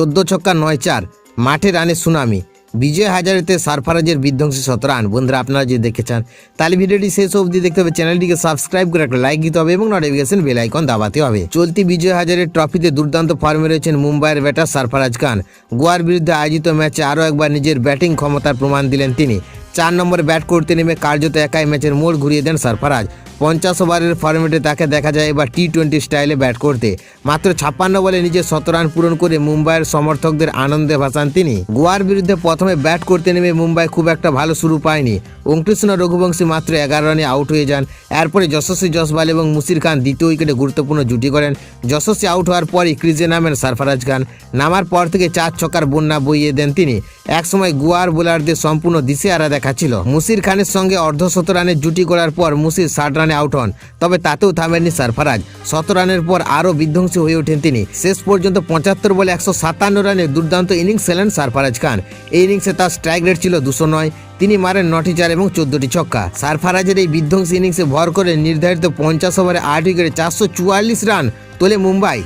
চোদ্দ ছক্কা নয় চার, মাঠে রানে সুনামি। বিজয় হাজারেতে সারফারাজের বিধ্বংসী শত রান বন্ধুরা, আপনারা যদি দেখতে চান, তাহলে ভিডিওটি শেষ অবধি দেখতে হবে। চ্যানেলটিকে সাবস্ক্রাইব করে একটা লাইক দিতে হবে এবং নোটিফিকেশন বেল আইকন দাবাতে হবে। চলতি বিজয় হাজারের ট্রফিতে দুর্দান্ত ফর্মে রয়েছেন মুম্বাইয়ের ব্যাটার সারফারাজ খান। গোয়ার বিরুদ্ধে আয়োজিত ম্যাচে আরও একবার নিজের ব্যাটিং ক্ষমতার প্রমাণ দিলেন তিনি। চার নম্বরে ব্যাট করতে নেমে কার্যত একাই ম্যাচের মোড় ঘুরিয়ে দেন সারফারাজ। পঞ্চাশ ওভারের ফর্মেটে তাকে দেখা যায় এবার টি টোয়েন্টি স্টাইলে ব্যাট করতে। মাত্র ছাপ্পান্ন বলে নিজের শত রান পূরণ করে মুম্বাইয়ের সমর্থকদের আনন্দে ভাসান তিনি। গোয়ার বিরুদ্ধে প্রথমে ব্যাট করতে নেমে মুম্বাই খুব একটা ভালো শুরু পায়নি। অঙ্কৃষ্ণ রঘুবংশী মাত্র এগারো রানে আউট হয়ে যান। এরপরে যশস্বী জসবাল এবং মুসির খান দ্বিতীয় উইকেটে গুরুত্বপূর্ণ জুটি করেন। যশস্বী আউট হওয়ার পরই ক্রিজে নামেন সারফারাজ খান। নামার পর থেকে চার ছক্কার বন্যা বইয়ে দেন তিনি। একসময় গোয়ার বোলারদের সম্পূর্ণ দিশেহারা দেখাচ্ছিল। মুসির খানের সঙ্গে অর্ধশত রানের জুটি করার পর মুসির ষাট রানে আউট হন, তবে তাতেও থামেননি সারফারাজ। শত রানের পর আরও বিধ্বংসী হয়ে ওঠেন তিনি। শেষ পর্যন্ত পঁচাত্তর বলে একশো সাতান্ন রানের দুর্দান্ত ইনিংস খেলেন সারফারাজ খান। এই ইনিংসে তার স্ট্রাইক রেট ছিল দুশো নয়, তিনি মারেন নটি চার এবং চোদ্দটি ছক্কা। সারফারাজের এই বিধ্বংসী ইনিংসে ভর করে নির্ধারিত পঞ্চাশ ওভারে আট উইকেটে চারশো চুয়াল্লিশ রান তোলে মুম্বাই।